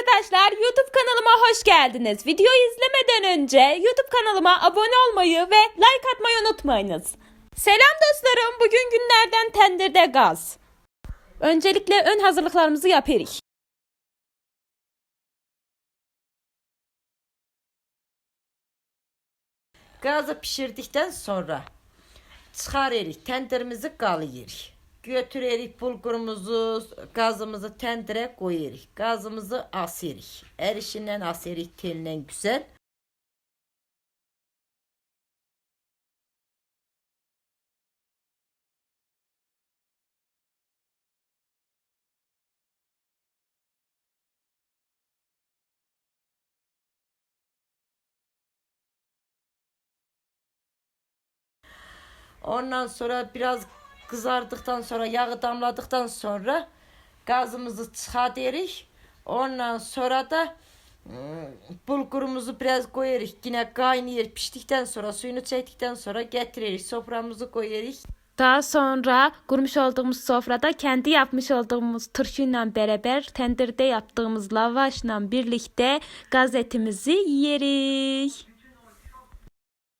arkadaşlar YouTube kanalıma hoş geldiniz. Videoyu izlemeden önce YouTube kanalıma abone olmayı ve like atmayı unutmayınız. Selam dostlarım. Bugün günlerden tendirde gaz. Öncelikle ön hazırlıklarımızı yapırız. Gazı pişirdikten sonra çıkarırıq, tendirimizi qalıyırıq. Götürərik bulgurumuzu, gazımızı tendire koyuyoruz. Gazımızı asırıq. Erişindən asırıq tellə güzel. Ondan sonra biraz kızardıktan sonra yağı damladıktan sonra gazımızı çıkartırıq. Ondan sonra da ıı, bulgurumuzu biraz koyarıq. Yine kaynayır. Piştikten sonra suyunu çektikten sonra getiririk. Soframızı koyarıq. Daha sonra kurmuş olduğumuz sofrada kendi yapmış olduğumuz turşuyla beraber tendirde yaptığımız lavaşla birlikte gaz etimizi.